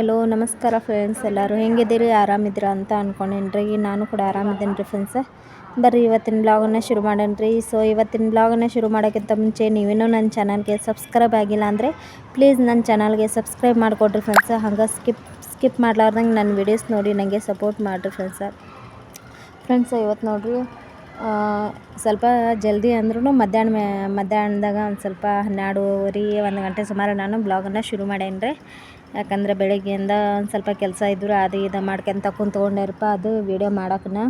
Hello, ನಮಸ್ಕಾರ friends ಎಲ್ಲರೂ ಹೆಂಗಿದ್ದೀರಿ? ಆರಾಮಿದ್ದೀರಾ ಅಂತ ಅಂದ್ಕೊಂಡೇನ್ರಿ ನಾನು ಕೂಡ ಆರಾಮಿದ್ದೀನಿ ರೀ ಫ್ರೆಂಡ್ಸ್ ಬರ್ರಿ, ಇವತ್ತಿನ ಬ್ಲಾಗನ್ನ ಶುರು ಮಾಡೋಣ್ರಿ. ಸೊ ಇವತ್ತಿನ ಬ್ಲಾಗನ್ನ ಶುರು ಮಾಡೋಕ್ಕಿಂತ ಮುಂಚೆ ನೀವೇನೋ ನನ್ನ ಚಾನಲ್ಗೆ ಸಬ್ಸ್ಕ್ರೈಬ್ ಆಗಿಲ್ಲ ಅಂದರೆ ಪ್ಲೀಸ್ ನನ್ನ ಚಾನಲ್ಗೆ ಸಬ್ಸ್ಕ್ರೈಬ್ ಮಾಡಿಕೊಡ್ರಿ ಫ್ರೆಂಡ್ಸ್ ಹಂಗೆ ಸ್ಕಿಪ್ ಸ್ಕಿಪ್ ಮಾಡ್ಲಾರ್ದಂಗೆ ನನ್ನ ವೀಡಿಯೋಸ್ ನೋಡಿ ನನಗೆ ಸಪೋರ್ಟ್ ಮಾಡಿರಿ ಫ್ರೆಂಡ್ಸ ಫ್ರೆಂಡ್ಸ್ ಇವತ್ತು ನೋಡ್ರಿ ಸ್ವಲ್ಪ ಜಲ್ದಿ ಅಂದ್ರೂ ಮಧ್ಯಾಹ್ನ ಮೇ, ಮಧ್ಯಾಹ್ನದಾಗ ಒಂದು ಸ್ವಲ್ಪ ಹನ್ನೆರಡುವರೆ, ಒಂದು ಗಂಟೆ ಸುಮಾರು ನಾನು ಬ್ಲಾಗನ್ನು ಶುರು ಮಾಡೇನಿ ರೀ ಯಾಕಂದ್ರೆ ಬೆಳಗ್ಗೆಯಿಂದ ಒಂದು ಸ್ವಲ್ಪ ಕೆಲಸ ಇದ್ದರು ಅದು ಇದು ಮಾಡ್ಕೊಂತ ಕುಂತ್ಕೊಂಡೇರಪ್ಪ, ಅದು ವೀಡಿಯೋ ಮಾಡೋಕ್ಕನ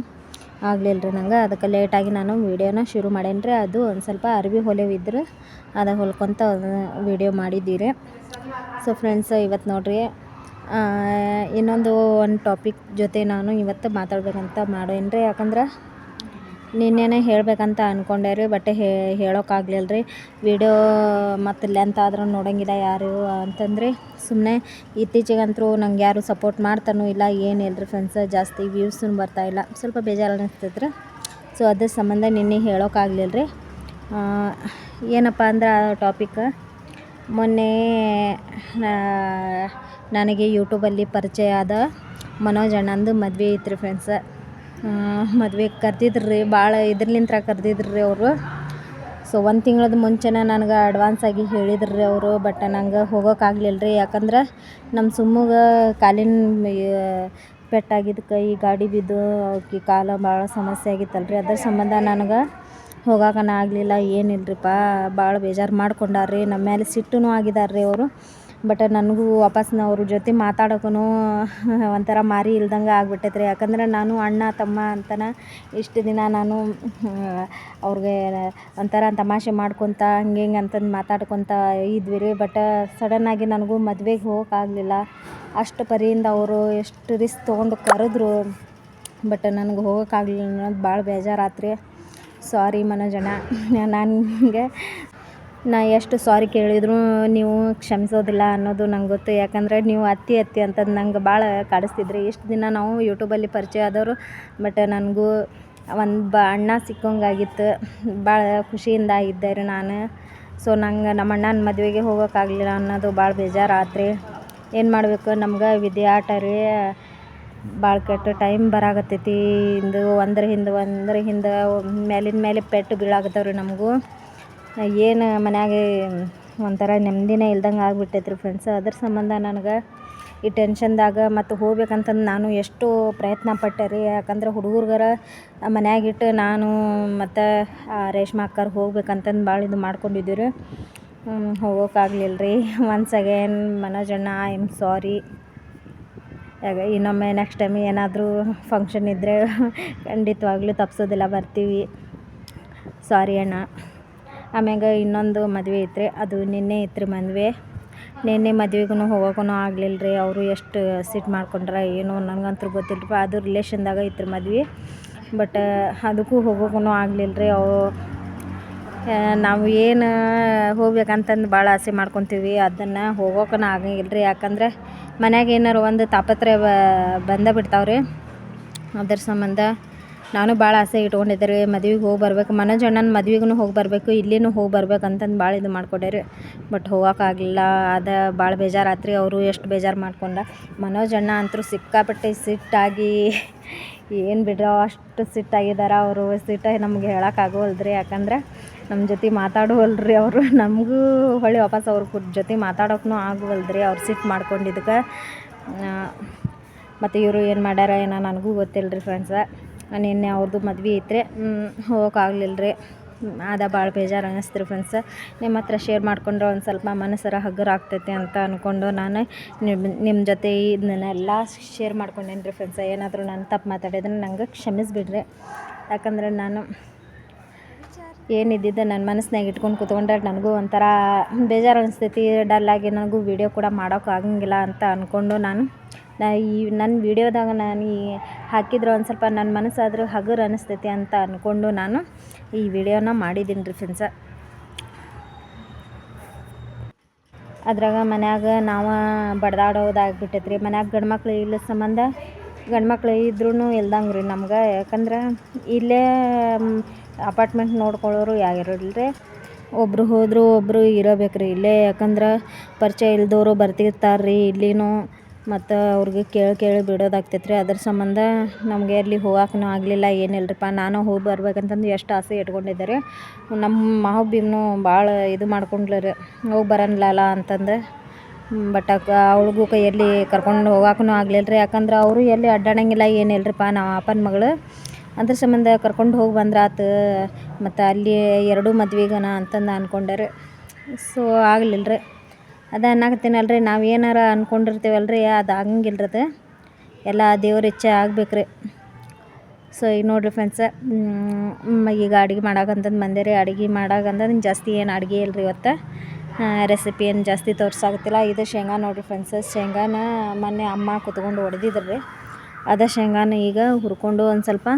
ಆಗಲಿಲ್ಲ ರೀ ನಂಗೆ. ಅದಕ್ಕೆ ಲೇಟಾಗಿ ನಾನು ವೀಡಿಯೋನ ಶುರು ಮಾಡೇನಿ ರೀ ಅದು ಒಂದು ಸ್ವಲ್ಪ ಅರ್ವಿ ಹೊಲೆವಿದ್ರೆ ಅದು ಹೊಲ್ಕೊತ ವೀಡಿಯೋ ಮಾಡಿದ್ದೀರಿ. ಸೊ ಫ್ರೆಂಡ್ಸ್ ಇವತ್ತು ನೋಡ್ರಿ ಇನ್ನೊಂದು ಒಂದು ಟಾಪಿಕ್ ಜೊತೆ ನಾನು ಇವತ್ತು ಮಾತಾಡಬೇಕಂತ ಮಾಡೇನಿ ರೀ ಯಾಕಂದ್ರೆ ನಿನ್ನೆನೇ ಹೇಳಬೇಕಂತ ಅಂದ್ಕೊಂಡೆ ರೀ ಬಟ್ ಹೇಳೋಕ್ಕಾಗ್ಲಿಲ್ಲ ರೀ ವೀಡಿಯೋ ಮತ್ತು ಲೆಂತ್ ಆದ್ರೂ ನೋಡೋಂಗಿಲ್ಲ ಯಾರು ಅಂತಂದರೆ ಸುಮ್ಮನೆ ಇತ್ತೀಚೆಗಂತೂ ನಂಗೆ ಯಾರು ಸಪೋರ್ಟ್ ಮಾಡ್ತಾನೂ ಇಲ್ಲ ಏನಿಲ್ಲ ರೀ ಫ್ರೆಂಡ್ಸ್ ಜಾಸ್ತಿ ವ್ಯೂಸೂ ಬರ್ತಾಯಿಲ್ಲ ಸ್ವಲ್ಪ ಬೇಜಾರು ಅನ್ನಿಸ್ತೈತೆ ರೀ ಸೊ ಅದ್ರ ಸಂಬಂಧ ನಿನ್ನೆ ಹೇಳೋಕ್ಕಾಗ್ಲಿಲ್ಲ ರೀ ಏನಪ್ಪ ಅಂದ್ರೆ ಆ ಟಾಪಿಕ್ ಮೊನ್ನೆ ನನಗೆ ಯೂಟ್ಯೂಬಲ್ಲಿ ಪರಿಚಯ ಆದ ಮನೋಜ್ ಅಣ್ಣಂದು ಮದುವೆ ಐತ್ರಿ ಫ್ರೆಂಡ್ಸ ಮದ್ವೆಗೆ ಕರ್ದಿದ್ರು ರೀ ಭಾಳ ಇದ್ರಲಿಂತ್ರ ಕರ್ದಿದ್ರು ರೀ ಅವರು. ಸೊ ಒಂದು ತಿಂಗಳದ ಮುಂಚೆನೇ ನನಗೆ ಅಡ್ವಾನ್ಸ್ ಆಗಿ ಹೇಳಿದ್ರು ರೀ ಅವರು ಬಟ್ ನಂಗೆ ಹೋಗೋಕ್ಕಾಗಲಿಲ್ಲ ರೀ ಯಾಕಂದ್ರೆ ನಮ್ಮ ಸುಮ್ಮಗೆ ಕಾಲಿನ ಪೆಟ್ಟಾಗಿದ್ದಕ್ಕೆ ಕೈ, ಗಾಡಿ ಬಿದ್ದು ಆಕಿ ಕಾಲು ಭಾಳ ಸಮಸ್ಯೆ ಆಗಿತ್ತಲ್ಲ ರೀ ಅದ್ರ ಸಂಬಂಧ ನನಗೆ ಹೋಗಾಕನ ಆಗಲಿಲ್ಲ ಏನಿಲ್ಲರಿಪ್ಪ ಭಾಳ ಬೇಜಾರು ಮಾಡ್ಕೊಂಡಾರ ರೀ ನಮ್ಮ ಮೇಲೆ ಸಿಟ್ಟೂ ಆಗಿದಾರೆ ರೀ ಅವರು. ಬಟ್ ನನಗೂ ವಾಪಸ್ ಅವ್ರ ಜೊತೆ ಮಾತಾಡೋಕ್ಕೂ ಒಂಥರ ಮಾರಿ ಇಲ್ದಂಗೆ ಆಗ್ಬಿಟ್ಟೈತೆ ರೀ ಯಾಕಂದ್ರೆ ನಾನು ಅಣ್ಣ, ತಮ್ಮ ಅಂತನ ಇಷ್ಟು ದಿನ ನಾನು ಅವ್ರಿಗೆ ಒಂಥರ ತಮಾಷೆ ಮಾಡ್ಕೊತ, ಹಂಗೆ ಹಿಂಗೆ ಅಂತಂದು ಮಾತಾಡ್ಕೊತ ಇದ್ವಿ ರೀ ಬಟ್ ಸಡನ್ನಾಗಿ ನನಗೂ ಮದ್ವೆಗೆ ಹೋಗೋಕ್ಕಾಗಲಿಲ್ಲ ಅಷ್ಟು ಪರಿಯಿಂದ ಅವರು ಎಷ್ಟು ರಿಸ್ಕ್ ತೊಗೊಂಡು ಕರೆದ್ರು. ಬಟ್ ನನಗೆ ಹೋಗೋಕ್ಕಾಗಲಿಲ್ಲ ಅನ್ನೋದು ಭಾಳ ಬೇಜಾರಾತ್ರಿ. ಸಾರಿ ನಾನು ನನಗೆ ನಾ ಎಷ್ಟು ಸಾರಿ ಕೇಳಿದರೂ ನೀವು ಕ್ಷಮಿಸೋದಿಲ್ಲ ಅನ್ನೋದು ನಂಗೆ ಗೊತ್ತು. ಯಾಕಂದರೆ ನೀವು ಅತ್ತಿ ಅತ್ತಿ ಅಂತಂದು ನಂಗೆ ಭಾಳ ಕಾಡಿಸ್ತಿದ್ರಿ. ಇಷ್ಟು ದಿನ ನಾವು ಯೂಟೂಬಲ್ಲಿ ಪರಿಚಯ ಆದವರು ಬಟ್ ನನಗೂ ಒಂದು ಬ ಅಣ್ಣ ಸಿಕ್ಕಂಗಾಗಿತ್ತು. ಭಾಳ ಖುಷಿಯಿಂದ ಇದ್ದೆ ರೀ ನಾನು. ಸೊ ನಂಗೆ ನಮ್ಮ ಅಣ್ಣನ ಮದುವೆಗೆ ಹೋಗೋಕ್ಕಾಗಲಿಲ್ಲ ಅನ್ನೋದು ಭಾಳ ಬೇಜಾರು ಆತು ರೀ ಏನು ಮಾಡಬೇಕು? ನಮ್ಗೆ ವಿದ್ಯಾಟ ರೀ. ಭಾಳ ಕೆಟ್ಟ ಟೈಮ್ ಬರಾಕತ್ತೈತಿ. ಇಂದು ಒಂದ್ರ ಹಿಂದೆ ಒಂದ್ರ ಹಿಂದೆ ಮೇಲಿನ ಮೇಲೆ ಪೆಟ್ಟು ಬೀಳಾಕತ್ತಾವ ರೀ ನಮಗೂ. ಏನು ಮನ್ಯಾಗ ಒಂಥರ ನೆಮ್ಮದಿನೇ ಇಲ್ದಂಗೆ ಆಗ್ಬಿಟ್ಟೈತೆ ರೀ ಫ್ರೆಂಡ್ಸ್ ಅದ್ರ ಸಂಬಂಧ ನನಗೆ ಈ ಟೆನ್ಷನ್ದಾಗ ಮತ್ತು ಹೋಗ್ಬೇಕಂತಂದು ನಾನು ಎಷ್ಟು ಪ್ರಯತ್ನ ಪಟ್ಟೆ ರೀ. ಯಾಕಂದ್ರೆ ಹುಡುಗರ್ಗರ ಮನ್ಯಾಗಿಟ್ಟು ನಾನು ಮತ್ತು ರೇಷ್ಮೆ ಅಕ್ಕಾರ ಹೋಗ್ಬೇಕಂತಂದು ಭಾಳ ಇದು ಮಾಡ್ಕೊಂಡಿದ್ದೀವಿ ರೀ. ಹೋಗೋಕ್ಕಾಗಲಿಲ್ಲ ರೀ. ಒನ್ಸ್ ಅಗೇನ್ ಮನೋಜಣ್ಣ ಐ ಆಮ್ ಸಾರಿ ಇನ್ನೊಮ್ಮೆ ನೆಕ್ಸ್ಟ್ ಟೈಮ್ ಏನಾದರೂ ಫಂಕ್ಷನ್ ಇದ್ದರೆ ಖಂಡಿತವಾಗ್ಲೂ ತಪ್ಪಿಸೋದಿಲ್ಲ ಬರ್ತೀವಿ. ಸಾರಿ ಅಣ್ಣ. ಆಮ್ಯಾಗ ಇನ್ನೊಂದು ಮದುವೆ ಐತ್ರಿ. ಅದು ನಿನ್ನೆ ಐತ್ರಿ ಮದುವೆ. ನಿನ್ನೆ ಮದ್ವೆಗೂ ಹೋಗೋಕ್ಕೂ ಆಗಲಿಲ್ಲ ರೀ ಅವರು ಎಷ್ಟು ಸಿಟ್ಟು ಮಾಡ್ಕೊಂಡ್ರ, ಏನೋ ನನಗಂತೂ ಗೊತ್ತಿಲ್ಲ ರೀ ಅದು ರಿಲೇಷನ್ದಾಗ ಐತ್ರಿ ಮದ್ವೆ. ಬಟ್ ಅದಕ್ಕೂ ಹೋಗೋಕ್ಕೂ ಆಗಲಿಲ್ಲ ರೀ ಅವು ನಾವು ಏನು ಹೋಗ್ಬೇಕಂತಂದು ಭಾಳ ಆಸೆ ಮಾಡ್ಕೊತೀವಿ. ಅದನ್ನು ಹೋಗೋಕ್ಕೂ ಆಗಂಗಿಲ್ಲ ರೀ ಯಾಕಂದ್ರೆ ಮನ್ಯಾಗ ಏನಾರು ಒಂದು ತಾಪತ್ರೆ ಬಂದೇ ಬಿಡ್ತಾವ್ರಿ. ಅದ್ರ ಸಂಬಂಧ ನಾನು ಭಾಳ ಆಸೆ ಇಟ್ಕೊಂಡಿದ್ದೆ ರೀ, ಮದ್ವೆಗೆ ಹೋಗಿ ಬರ್ಬೇಕು. ಮನೋಜ್ ಅಣ್ಣನ ಮದ್ವೆಗೂ ಹೋಗಿ ಬರಬೇಕು, ಇಲ್ಲಿನೂ ಹೋಗಿ ಬರ್ಬೇಕು ಅಂತಂದು ಭಾಳ ಇದು ಮಾಡ್ಕೊಂಡೆ ರೀ. ಬಟ್ ಹೋಗೋಕ್ಕಾಗಲಿಲ್ಲ ಅದು ಭಾಳ ಬೇಜಾರಾತ್ರಿ ಅವರು ಎಷ್ಟು ಬೇಜಾರು ಮಾಡ್ಕೊಂಡ. ಮನೋಜ್ ಅಣ್ಣ ಅಂತೂ ಸಿಕ್ಕಾಪಟ್ಟೆ ಸಿಟ್ಟಾಗಿ, ಏನು ಬಿಡ್ರೋ, ಅಷ್ಟು ಸಿಟ್ಟಾಗಿದ್ದಾರೆ ಅವರು. ಸಿಟ್ಟಾಗಿ ನಮ್ಗೆ ಹೇಳೋಕ್ಕಾಗೋಲ್ದು ರೀ ಯಾಕಂದ್ರೆ ನಮ್ಮ ಜೊತೆ ಮಾತಾಡುವಲ್ರಿ ಅವರು. ನಮಗೂ ಹೊಳ್ಳಿ ವಾಪಸ್ ಅವ್ರ ಜೊತೆ ಮಾತಾಡೋಕ್ಕೂ ಆಗುವಲ್ದ್ರಿ ಅವ್ರು ಸಿಟ್ಟು ಮಾಡ್ಕೊಂಡಿದ್ದಕ್ಕೆ ಮತ್ತು ಇವರು ಏನು ಮಾಡ್ಯಾರ ಏನೋ ನನಗೂ ಗೊತ್ತಿಲ್ಲ ರೀ ಫ್ರೆಂಡ್ಸ ನಿನ್ನೆ ಅವ್ರದ್ದು ಮದ್ವೆ ಹೋಗೋಕ್ಕಾಗಲಿಲ್ಲ ರೀ ಅದ ಭಾಳ ಬೇಜಾರು ಅನ್ನಿಸ್ತು ಫ್ರೆಂಡ್ಸ್ ನಿಮ್ಮ ಹತ್ರ ಶೇರ್ ಮಾಡ್ಕೊಂಡ್ರೆ ಒಂದು ಸ್ವಲ್ಪ ಮನಸ್ಸರ ಹಗುರ ಆಗ್ತೈತೆ ಅಂತ ಅಂದ್ಕೊಂಡು ನಾನು ನಿಮ್ಮ ನಿಮ್ಮ ಜೊತೆ ಇದನ್ನೆಲ್ಲ ಶೇರ್ ಮಾಡ್ಕೊಂಡೇನಿ ರೀ ಫ್ರೆಂಡ್ಸ ಏನಾದರೂ ನಾನು ತಪ್ಪು ಮಾತಾಡಿದ್ರೆ ನಂಗೆ ಕ್ಷಮಿಸ್ಬಿಡ್ರಿ ಯಾಕಂದ್ರೆ ನಾನು ಏನಿದ್ದಿದ್ದು ನನ್ನ ಮನಸ್ಸಿನಾಗ ಇಟ್ಕೊಂಡು ಕೂತ್ಕೊಂಡ್ರೆ ನನಗೂ ಒಂಥರ ಬೇಜಾರು ಅನಿಸ್ತೈತಿ. ಡಲ್ಲಾಗಿ ನನಗೂ ವೀಡಿಯೋ ಕೂಡ ಮಾಡೋಕ್ಕಾಗಂಗಿಲ್ಲ ಅಂತ ಅಂದ್ಕೊಂಡು ನಾನು ನಾ ಈ ನನ್ನ ವೀಡಿಯೋದಾಗ ನಾನು ಈ ಹಾಕಿದ್ರೆ ಒಂದು ಸ್ವಲ್ಪ ನನ್ನ ಮನಸ್ಸಾದರೂ ಹಗುರ ಅನಿಸ್ತೈತಿ ಅಂತ ಅಂದ್ಕೊಂಡು ನಾನು ಈ ವಿಡಿಯೋನ ಮಾಡಿದ್ದೀನಿ ರೀ ಫ್ರೆಂಡ್ಸ ಅದ್ರಾಗ ಮನ್ಯಾಗ ನಾವು ಬಡ್ದಾಡೋದಾಗ್ಬಿಟ್ಟೈತೆ ರೀ ಮನ್ಯಾಗ ಗಂಡ್ಮಕ್ಳು ಇಲ್ಲ ಸಂಬಂಧ ಗಂಡ್ಮಕ್ಳು ಇದ್ರೂ ಇಲ್ದಂಗೆ ರೀ ನಮ್ಗೆ. ಯಾಕಂದ್ರೆ ಇಲ್ಲೇ ಅಪಾರ್ಟ್ಮೆಂಟ್ ನೋಡ್ಕೊಳ್ಳೋರು ಯಾರಿರಲ್ಲ ರೀ ಒಬ್ಬರು ಹೋದರೂ ಒಬ್ಬರು ಇರಬೇಕು ರೀ ಇಲ್ಲೇ. ಯಾಕಂದ್ರೆ ಪರಿಚಯ ಇಲ್ದವರು ಬರ್ತಿರ್ತಾರೆ ರೀ ಇಲ್ಲಿನೂ. ಮತ್ತು ಅವ್ರಿಗೆ ಕೇಳಿ ಕೇಳಿ ಬಿಡೋದಾಗ್ತೈತೆ ರೀ ಅದ್ರ ಸಂಬಂಧ ನಮಗೆ ಅಲ್ಲಿ ಹೋಗೋಕ್ಕೂ ಆಗಲಿಲ್ಲ ಏನಿಲ್ಲರಿಪ್ಪ ನಾನು ಹೋಗಿ ಬರ್ಬೇಕಂತಂದು ಎಷ್ಟು ಆಸೆ ಇಟ್ಕೊಂಡಿದ್ದೆ ರೀ. ನಮ್ಮ ಮಾವಬ್ಬಿನೂ ಭಾಳ ಇದು ಮಾಡ್ಕೊಂಡ್ಲರಿ ಹೋಗಿ ಬರೋಣಲ್ಲ ಅಂತಂದು. ಬಟ್ ಅಕ್ಕ ಅವಳಿಗೂ ಕೈಯಲ್ಲಿ ಕರ್ಕೊಂಡು ಹೋಗೋಕ್ಕೂ ಆಗಲಿಲ್ಲ ರೀ. ಯಾಕಂದ್ರೆ ಅವರು ಎಲ್ಲಿ ಅಡ್ಡಾಡಂಗಿಲ್ಲ ಏನಿಲ್ಲರಿಪ್ಪ ನಾವು ಅಪ್ಪನ ಮಗಳು. ಅದ್ರ ಸಂಬಂಧ ಕರ್ಕೊಂಡು ಹೋಗಿ ಬಂದ್ರೆ ಆತು ಮತ್ತು ಅಲ್ಲಿ ಎರಡೂ ಮದ್ವೆಗನ ಅಂತಂದು ಅಂದ್ಕೊಂಡೆ ರೀ. ಸೊ ಆಗಲಿಲ್ಲ ರೀ ಅದ ಅನ್ನಕತ್ತೀನಲ್ಲ ರೀ ನಾವು ಏನಾರ ರೀ ಅದು ಅದು ಎಲ್ಲ ದೇವ್ರ ಇಚ್ಛೆ ಆಗ್ಬೇಕು ರೀ ಸೊ ಈಗ ನೋಡಿರಿ ಫ್ರೆಂಡ್ಸ ಈಗ ಅಡುಗೆ ಮಾಡಾಕಂತಂದು ಬಂದೆ ರೀ ಅಡುಗೆ ಮಾಡಾಕಂತಂದು ಜಾಸ್ತಿ ಏನು ಅಡುಗೆ ಇಲ್ಲ ರೀ ಇವತ್ತು ರೆಸಿಪಿ ಏನು ಜಾಸ್ತಿ ತೋರ್ಸಾಕತ್ತಿಲ್ಲ. ಇದು ಶೇಂಗಾ ನೋಡಿರಿ ಫ್ರೆಂಡ್ಸ್ ಶೇಂಗಾನ ಮೊನ್ನೆ ಅಮ್ಮ ಕುತ್ಕೊಂಡು ಹೊಡೆದಿದ್ರು ರೀ ಅದ ಶೇಂಗಾನ ಈಗ ಹುರ್ಕೊಂಡು ಒಂದು ಸ್ವಲ್ಪ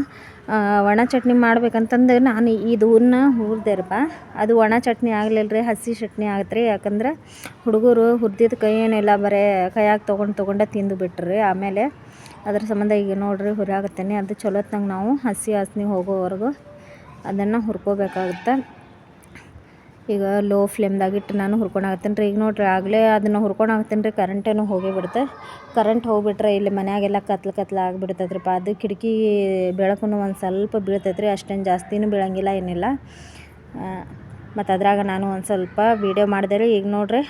ಒಣ ಚಟ್ನಿ ಮಾಡ್ಬೇಕಂತಂದು ನಾನು ಇದನ್ನ ಹುರಿದೆರಪ್ಪ ಅದು ಒಣ ಚಟ್ನಿ ಆಗಲಿಲ್ಲ ರೀ ಹಸಿ ಚಟ್ನಿ ಆಗತ್ತೆ ರೀ ಯಾಕಂದ್ರೆ ಹುಡುಗರು ಹುರಿದಿದ್ದು ಕೈ ಏನಿಲ್ಲ, ಬರೀ ಕೈಯಾಗ ತೊಗೊಂಡು ತೊಗೊಂಡೆ ತಿಂದು ಬಿಟ್ರಿ. ಆಮೇಲೆ ಅದ್ರ ಸಂಬಂಧ ಈಗ ನೋಡಿರಿ ಹುರಿಯಾಗತ್ತೇನೆ. ಅದು ಚಲೋತ್ನಾಗ ನಾವು ಹಸಿ ಹಸ್ನಿ ಹೋಗೋವರೆಗೂ ಅದನ್ನು ಹುರ್ಕೋಬೇಕಾಗುತ್ತೆ. ಈಗ ಲೋ ಫ್ಲೇಮ್ದಾಗ ಇಟ್ಟು ನಾನು ಹುರ್ಕೊಂಡಾಗತ್ತೀನಿ ರೀ. ಈಗ ನೋಡ್ರಿ, ಆಗಲೇ ಅದನ್ನು ಹುರ್ಕೊಂಡಾಗತ್ತೀನಿ ರೀ. ಕರೆಂಟೇನು ಹೋಗೇ ಬಿಡುತ್ತೆ. ಕರೆಂಟ್ ಹೋಗಿಬಿಟ್ರೆ ಇಲ್ಲಿ ಮನ್ಯಾಗೆಲ್ಲ ಕತ್ಲು ಕತ್ಲು ಆಗಿಬಿಡ್ತದ್ರಿಪ್ಪ ಅದು ಕಿಟಕಿ ಬೆಳಕು ಒಂದು ಸ್ವಲ್ಪ ಬೀಳ್ತೈತೆ ರೀ. ಅಷ್ಟೇನು ಜಾಸ್ತಿನೂ ಬೀಳಂಗಿಲ್ಲ, ಏನಿಲ್ಲ. ಮತ್ತು ಅದ್ರಾಗ ನಾನು ಒಂದು ಸ್ವಲ್ಪ ವೀಡಿಯೋ ಮಾಡಿದೆ ರೀ. ಈಗ ನೋಡ್ರಿ,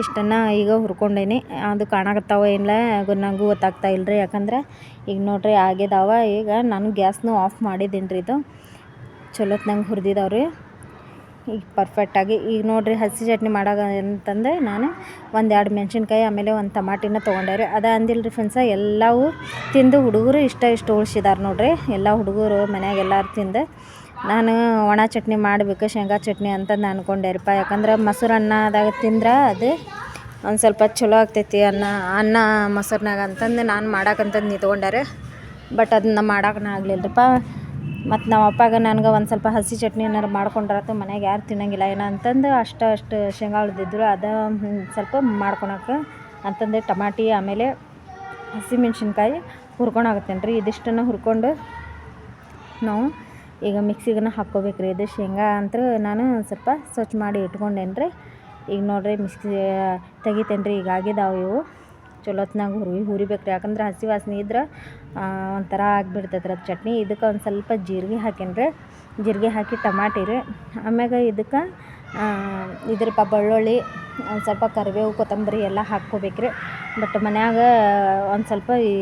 ಇಷ್ಟನ್ನು ಈಗ ಹುರ್ಕೊಂಡೇನಿ. ಅದು ಕಾಣಕತ್ತಾವ ಏನಿಲ್ಲ ನನಗೂ ಗೊತ್ತಾಗ್ತಾ ಇಲ್ಲ ರೀ ಯಾಕಂದ್ರೆ ಈಗ ನೋಡ್ರಿ, ಆಗ್ಯದಾವ. ಈಗ ನಾನು ಗ್ಯಾಸ್ನೂ ಆಫ್ ಮಾಡಿದ್ದೀನಿ ರೀ ಇದು. ಚಲೋತ್ ನಂಗೆ ರೀ. ಈಗ ಪರ್ಫೆಕ್ಟಾಗಿ ಈಗ ನೋಡಿರಿ ಹಸಿ ಚಟ್ನಿ ಮಾಡಾಗ ಅಂತಂದರೆ ನಾನು ಒಂದು ಎರಡು ಮೆಣಸಿನ್ಕಾಯಿ, ಆಮೇಲೆ ಒಂದು ಟಮಾಟಿನ ತೊಗೊಂಡೆ ರೀ ಅದ ಅಂದಿಲ್ಲ ರೀ ಫ್ರೆಂಡ್ಸ ಎಲ್ಲವೂ ತಿಂದು ಹುಡುಗರು ಇಷ್ಟ ಇಷ್ಟು ಉಳ್ಸಿದಾರೆ ನೋಡಿರಿ. ಎಲ್ಲ ಹುಡುಗರು ಮನ್ಯಾಗ ಎಲ್ಲರೂ ತಿಂದು ನಾನು ಒಣ ಚಟ್ನಿ ಮಾಡಬೇಕು, ಶೇಂಗಾ ಚಟ್ನಿ ಅಂತಂದು ಅಂದ್ಕೊಂಡೆ ರೀಪ್ಪ ಯಾಕಂದ್ರೆ ಮೊಸರು ಅನ್ನದಾಗ ತಿಂದ್ರೆ ಅದು ಒಂದು ಸ್ವಲ್ಪ ಚಲೋ ಆಗ್ತೈತಿ ಅನ್ನ ಅನ್ನ ಮೊಸರ್ನಾಗ ಅಂತಂದು ನಾನು ಮಾಡಾಕಂತಂದು ರೀ ಬಟ್ ಅದನ್ನ ಮಾಡಾಕನ ಆಗಲಿಲ್ಲರಿಪ್ಪ ಮತ್ತು ನಮ್ಮ ಅಪ್ಪಾಗ ನನಗೆ ಒಂದು ಸ್ವಲ್ಪ ಹಸಿ ಚಟ್ನಿ ಏನಾರು ಮಾಡ್ಕೊಂಡ್ರಾತು ಮನೆಗೆ ಯಾರು ತಿನ್ನಂಗಿಲ್ಲ. ಏನೋ ಅಂತಂದು ಅಷ್ಟು ಅಷ್ಟು ಶೇಂಗಾ ಉಳ್ದಿದ್ರು, ಅದು ಸ್ವಲ್ಪ ಮಾಡ್ಕೊಳಕ್ಕೆ ಅಂತಂದು ಟಮಾಟಿ, ಆಮೇಲೆ ಹಸಿಮೆಣ್ಸಿನ್ಕಾಯಿ ಹುರ್ಕೊಳಕತ್ತೇನೆ ರೀ ಇದಿಷ್ಟನ್ನು ಹುರ್ಕೊಂಡು ನಾವು ಈಗ ಮಿಕ್ಸಿಗೆನ ಹಾಕ್ಕೋಬೇಕು ರೀ ಇದು ಶೇಂಗಾ ಅಂತೂ ನಾನು ಸ್ವಲ್ಪ ಸ್ವಚ್ಛ ಮಾಡಿ ಇಟ್ಕೊಂಡೇನು ರೀ ಈಗ ನೋಡಿರಿ ಮಿಕ್ಸಿ ತೆಗಿತೇನೆ ರೀ ಈಗ ಆಗಿದಾವೆ ಇವು. ಚಲೋತ್ನಾಗ ಹುರಿ ಹುರಿಬೇಕು ರೀ ಯಾಕಂದ್ರೆ ಹಸಿ ವಾಸನೆ ಇದ್ರೆ ಒಂಥರ ಆಗಿಬಿಡ್ತೈತೆ ಅದು ಚಟ್ನಿ. ಇದಕ್ಕೆ ಒಂದು ಸ್ವಲ್ಪ ಜೀರಿಗೆ ಹಾಕೇನ್ರಿ. ಜೀರಿಗೆ ಹಾಕಿ ಟಮಾಟಿ ರೀ. ಆಮ್ಯಾಗ ಇದಕ್ಕೆ ಇದ್ರಪ್ಪ ಬೆಳ್ಳುಳ್ಳಿ, ಒಂದು ಸ್ವಲ್ಪ ಕರಿಬೇವು, ಕೊತ್ತಂಬರಿ ಎಲ್ಲ ಹಾಕ್ಕೋಬೇಕು ರೀ ಬಟ್ ಮನ್ಯಾಗ ಒಂದು ಸ್ವಲ್ಪ ಈ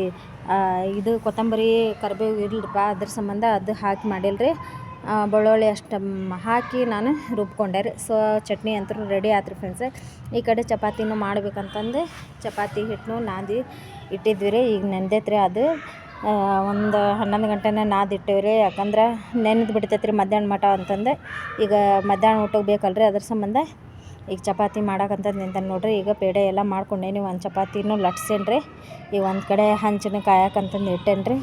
ಇದು ಕೊತ್ತಂಬರಿ, ಕರಿಬೇವು ಇರಲಿಪ್ಪ, ಅದ್ರ ಸಂಬಂಧ ಅದು ಹಾಕಿ ಮಾಡಿಲ್ಲ ರೀ ಬೆಳ್ಳುಳ್ಳಿ ಅಷ್ಟು ಹಾಕಿ ನಾನು ರುಬ್ಕೊಂಡೆ ರೀ. ಸೊ ಚಟ್ನಿ ಅಂತೂ ರೆಡಿ ಆಯ್ತು ರೀ ಫ್ರೆಂಡ್ಸ್ ಈ ಕಡೆ ಚಪಾತಿನೂ ಮಾಡ್ಬೇಕಂತಂದು ಚಪಾತಿ ಹಿಟ್ಟನ್ನು ನಾದಿ ಇಟ್ಟಿದ್ವಿ ರೀ. ಈಗ ನೆಂದೈತೆ ರೀ ಅದು ಒಂದು ಹನ್ನೊಂದು ಗಂಟೆನ ನಾದಿಟ್ಟೇವೆ ರೀ. ಯಾಕಂದ್ರೆ ನೆನೆದು ಬಿಡ್ತೈತೆ ರೀ ಮಧ್ಯಾಹ್ನ ಮಟ ಅಂತಂದು. ಈಗ ಮಧ್ಯಾಹ್ನ ಊಟಕ್ಕೆ ಬೇಕಲ್ಲ ರೀ ಅದ್ರ ಸಂಬಂಧ. ಈಗ ಚಪಾತಿ ಮಾಡಕ್ಕಂತ ನಿಂತಾನೆ ನೋಡ್ರಿ, ಈಗ ಪೇಡೆ ಎಲ್ಲ ಮಾಡ್ಕೊಂಡೇನಿ ಒಂದು ಚಪಾತಿನೂ ರೀ ಈಗ ಒಂದು ಕಡೆ ಹಂಚಿನ ಕಾಯಕಂತಂದು ರೀ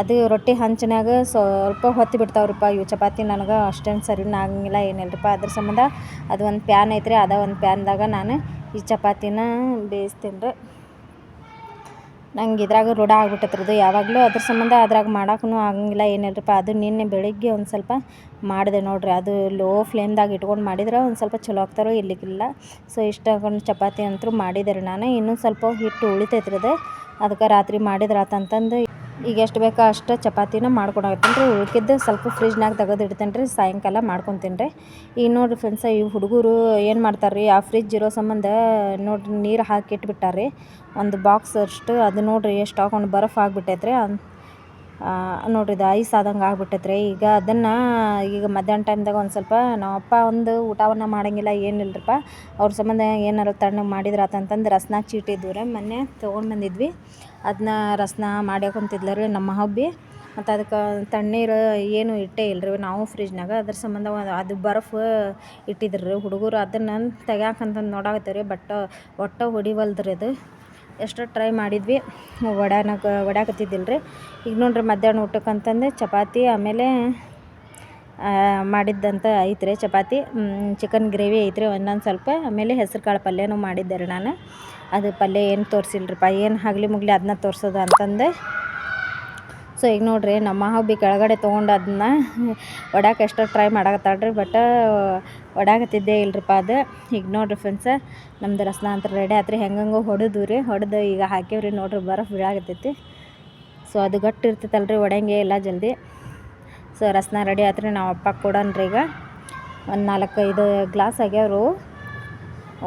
ಅದು ರೊಟ್ಟಿ ಹಂಚಿನಾಗ ಸ್ವಲ್ಪ ಹೊತ್ತು ಬಿಡ್ತಾವ್ರಿಪ್ಪ. ಇವು ಚಪಾತಿ ನನಗೆ ಅಷ್ಟೇನು ಸರಿನ ಆಗಂಗಿಲ್ಲ ಏನಿಲ್ಲರಿಪ್ಪ ಅದ್ರ ಸಂಬಂಧ ಅದು ಒಂದು ಪ್ಯಾನ್ ಐತ್ರಿ, ಅದ ಒಂದು ಪ್ಯಾನ್ದಾಗ ನಾನು ಈ ಚಪಾತಿನ ಬೇಯಿಸ್ತೀನಿ ರೀ ನಂಗೆ ಇದ್ರಾಗ ರೂಢ ಆಗ್ಬಿಟ್ಟೈತೆ ಯಾವಾಗಲೂ ಅದ್ರ ಸಂಬಂಧ ಅದ್ರಾಗ ಮಾಡೋಕ್ಕೂ ಆಗಂಗಿಲ್ಲ, ಏನಿಲ್ಲರಿಪ್ಪ. ಅದು ನಿನ್ನೆ ಬೆಳಿಗ್ಗೆ ಒಂದು ಸ್ವಲ್ಪ ಮಾಡಿದೆ ನೋಡಿರಿ. ಅದು ಲೋ ಫ್ಲೇಮ್ದಾಗ ಇಟ್ಕೊಂಡು ಮಾಡಿದ್ರೆ ಒಂದು ಸ್ವಲ್ಪ ಚಲೋ ಆಗ್ತಾರೋ ಇರ್ಲಿಕ್ಕಿಲ್ಲ ಸೊ ಇಷ್ಟ ಚಪಾತಿ ಅಂತೂ ಮಾಡಿದೆ ರೀ ನಾನು. ಇನ್ನೂ ಸ್ವಲ್ಪ ಹಿಟ್ಟು ಉಳಿತೈತ್ರಿ ಅದು. ಅದಕ್ಕೆ ರಾತ್ರಿ ಮಾಡಿದ್ರೆ ಆತಂತಂದು ಈಗ ಎಷ್ಟು ಬೇಕೋ ಅಷ್ಟು ಚಪಾತಿನ ಮಾಡ್ಕೊಳಕತ್ತೀನಿ ರೀ, ಉಳ್ಕಿದ್ದು ಸ್ವಲ್ಪ ಫ್ರಿಜ್ನಾಗ ತೆಗೆದು ಇಡ್ತೇನೆ ರೀ, ಸಾಯಂಕಾಲ ಮಾಡ್ಕೊತೀನಿ ರೀ. ಈಗ ನೋಡಿರಿ ಫ್ರೆಂಡ್ಸ ಈ ಹುಡುಗರು ಏನು ಮಾಡ್ತಾರೆ ರೀ, ಆ ಫ್ರಿಜ್ ಇರೋ ಸಂಬಂಧ ನೋಡಿರಿ ನೀರು ಹಾಕಿ ಇಟ್ಬಿಟ್ಟಾರೆ ರೀ, ಒಂದು ಬಾಕ್ಸ್ ಅಷ್ಟು, ಅದು ನೋಡಿರಿ ಎಷ್ಟು ಹಾಕೊಂಡು ಬರಫ್ ಆಗಿಬಿಟ್ಟೈತೆ ರೀ ನೋಡಿರಿ ಇದು ಐಸ್ ಆದಂಗೆ ಆಗ್ಬಿಟ್ಟೈತೆ ಈಗ ಅದನ್ನು ಈಗ ಮಧ್ಯಾಹ್ನ ಟೈಮ್ದಾಗ ಒಂದು ಸ್ವಲ್ಪ ನಮ್ಮಪ್ಪ ಒಂದು ಊಟವನ್ನು ಮಾಡೋಂಗಿಲ್ಲ ಏನಿಲ್ಲರಪ್ಪ ಅವ್ರ ಸಂಬಂಧ ಏನಾರು ತಣ್ಣಗೆ ಮಾಡಿದ್ರೆ ಆತಂತಂದು ರಸ್ನ ಚೀಟಿದ್ವು ರೀ ಮೊನ್ನೆ ತೊಗೊಂಡು ಬಂದಿದ್ವಿ. ಅದನ್ನ ರಸ್ನ ಮಾಡ್ಯಾಕೊಂತಿದ್ಲ ರೀ ನಮ್ಮ ಹಬ್ಬಿ. ಮತ್ತು ಅದಕ್ಕೆ ತಣ್ಣೀರು ಏನು ಇಟ್ಟೇ ಇಲ್ಲ ರೀ ನಾವು ಫ್ರಿಜ್ನಾಗ ಅದ್ರ ಸಂಬಂಧ ಅದು ಬರ್ಫ್ ಇಟ್ಟಿದ್ರು ರೀ ಹುಡುಗರು. ಅದನ್ನು ತೆಗ್ಯಾಕಂತಂದು ನೋಡಾಕತ್ತೀವಿ ರೀ ಬಟ್ ಒಟ್ಟು ಹೊಡಿವಲ್ದು ರೀ ಅದು. ಎಷ್ಟೋ ಟ್ರೈ ಮಾಡಿದ್ವಿ. ಒಡಾನಾಗ ಒಡಾಕತ್ತಿದ್ದಿಲ್ಲ ರೀ ಈಗ ನೋಡ್ರಿ ಮಧ್ಯಾಹ್ನ ಊಟಕ್ಕೆ ಅಂತಂದು ಚಪಾತಿ, ಆಮೇಲೆ ಮಾಡಿದ್ದಂತ ಐತ್ರಿ ಚಪಾತಿ. ಚಿಕನ್ ಗ್ರೇವಿ ಐತ್ರಿ ಒಂದೊಂದು ಸ್ವಲ್ಪ. ಆಮೇಲೆ ಹೆಸರು ಕಾಳು ಪಲ್ಯನೂ ಮಾಡಿದ್ದೆ ರೀ ನಾನು. ಅದು ಪಲ್ಯ ಏನು ತೋರಿಸಿಲ್ರಿಪ್ಪ ಏನು ಹಗಲಿ ಮುಗ್ಲಿ ಅದನ್ನ ತೋರಿಸೋದು ಅಂತಂದೆ. ಸೊ ಈಗ ನೋಡಿರಿ, ನಮ್ಮ ಹಬ್ಬಿ ಕೆಳಗಡೆ ತೊಗೊಂಡು ಅದನ್ನ ಒಡ್ಯಾಕೆ ಎಷ್ಟೋ ಟ್ರೈ ಮಾಡಾಕತ್ತಾಳ್ರಿ ಬಟ್ ಒಡಾಕತ್ತಿದ್ದೆ ಇಲ್ರಿಪ್ಪ ಅದು. ಈಗ ನೋಡಿರಿ ಫ್ರೆಂಡ್ಸ ನಮ್ದು ರಸ್ನ ಅಂತ ರೆಡಿ ಆತ್ರಿ, ಹೆಂಗಂಗೋ ಹೊಡೆದು ರೀ, ಹೊಡೆದು ಈಗ ಹಾಕಿವ್ರಿ ನೋಡಿರಿ, ಬರಫ್ ಬೀಳಾಕತ್ತೈತಿ ಸೊ ಅದು ಗಟ್ಟಿ ಇರ್ತೈತಲ್ರಿ, ಒಡೆಯಂಗೆ ಇಲ್ಲ ಜಲ್ದಿ. ಸೊ ರಸ್ನ ರೆಡಿ ಆತ್ರಿ, ನಾವು ಅಪ್ಪ ಕೊಡೋಣ್ರಿ ಈಗ. ಒಂದು ನಾಲ್ಕೈದು ಗ್ಲಾಸ್ ಆಗ್ಯಾವ್ರು.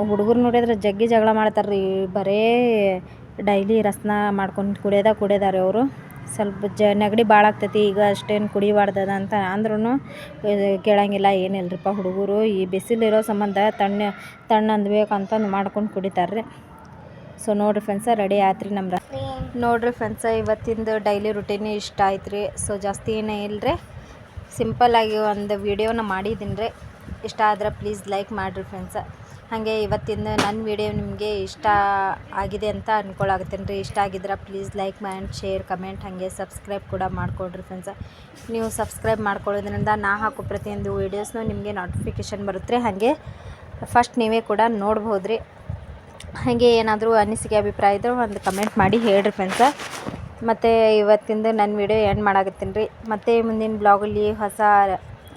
ಹುಡುಗರು ನೋಡಿದ್ರೆ ಜಗ್ಗಿ ಜಗಳ ಮಾಡ್ತಾರೆ ರೀ ಬರೇ ಡೈಲಿ ರಸ್ನ ಮಾಡ್ಕೊಂಡು ಕುಡಿಯೋದ ಕುಡಿಯೋದಾರೆ ಅವರು. ಸ್ವಲ್ಪ ಜ ನೆಗಡಿ ಭಾಳ ಆಗ್ತೈತಿ, ಈಗ ಅಷ್ಟೇನು ಕುಡಿಬಾರ್ದದ ಅಂತ ಅಂದ್ರೂ ಕೇಳಂಗಿಲ್ಲ ಏನಿಲ್ಲರಿಪ್ಪ ಹುಡುಗರು, ಈ ಬಿಸಿಲಿರೋ ಸಂಬಂಧ ತಣ್ಣ ತಣ್ಣ ಅಂದ್ಬೇಕಂತಂದು ಮಾಡ್ಕೊಂಡು ಕುಡಿತಾರೆ ರೀ ಸೊ ನೋಡಿರಿ ಫ್ರೆಂಡ್ಸ ರೆಡಿ ಆಯ್ತು ರೀ ನಮ್ಮ ನೋಡಿರಿ ಫ್ರೆಂಡ್ಸ ಇವತ್ತಿಂದು ಡೈಲಿ ರುಟೀನ್ ಇಷ್ಟ ಆಯ್ತು ರೀ ಸೊ ಜಾಸ್ತಿ ಏನೇ ಇಲ್ಲರಿ ಸಿಂಪಲ್ಲಾಗಿ ಒಂದು ವೀಡಿಯೋನ ಮಾಡಿದ್ದೀನಿ ರೀ ಇಷ್ಟ ಆದ್ರೆ ಪ್ಲೀಸ್ ಲೈಕ್ ಮಾಡಿರಿ ಫ್ರೆಂಡ್ಸ ಹಾಗೆ ಇವತ್ತಿನ ನನ್ನ ವಿಡಿಯೋ ನಿಮಗೆ ಇಷ್ಟ ಆಗಿದೆ ಅಂತ ಅಂದ್ಕೊಳಾಗತ್ತೀನಿ ರೀ ಇಷ್ಟ ಆಗಿದ್ರೆ ಪ್ಲೀಸ್ ಲೈಕ್ ಮಾಡಿ ಶೇರ್ ಕಮೆಂಟ್ ಹಾಗೆ ಸಬ್ಸ್ಕ್ರೈಬ್ ಕೂಡ ಮಾಡ್ಕೊಳ್ರಿ ಫ್ರೆಂಡ್ಸ ನೀವು ಸಬ್ಸ್ಕ್ರೈಬ್ ಮಾಡ್ಕೊಳ್ಳೋದ್ರಿಂದ ನಾ ಹಾಕೋ ಪ್ರತಿಯೊಂದು ವೀಡಿಯೋಸ್ನೂ ನಿಮಗೆ ನೋಟಿಫಿಕೇಷನ್ ಬರುತ್ತೆ. ಹಾಗೆ ಫಸ್ಟ್ ನೀವೇ ಕೂಡ ನೋಡ್ಬೋದು ರೀ ಹಾಗೆ ಏನಾದರೂ ಅನಿಸಿಕೆ, ಅಭಿಪ್ರಾಯ ಇದ್ದರೆ ಒಂದು ಕಮೆಂಟ್ ಮಾಡಿ ಹೇಳ್ರಿ ಫ್ರೆಂಡ್ಸ ಮತ್ತು ಇವತ್ತಿಂದ ನನ್ನ ವಿಡಿಯೋ ಎಂಡ್ ಮಾಡಾಕತ್ತೀನಿ ರೀ ಮತ್ತು ಮುಂದಿನ ಬ್ಲಾಗಲ್ಲಿ ಹೊಸ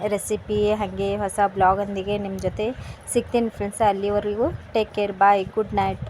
ರೆಸಿಪಿ ಹಾಗೆ ಹೊಸ ಬ್ಲಾಗೊಂದಿಗೆ ನಿಮ್ಮ ಜೊತೆ ಸಿಗ್ತೀನಿ ಫ್ರೆಂಡ್ಸ್ ಅಲ್ಲಿವರೆಗೂ. Take care bye good night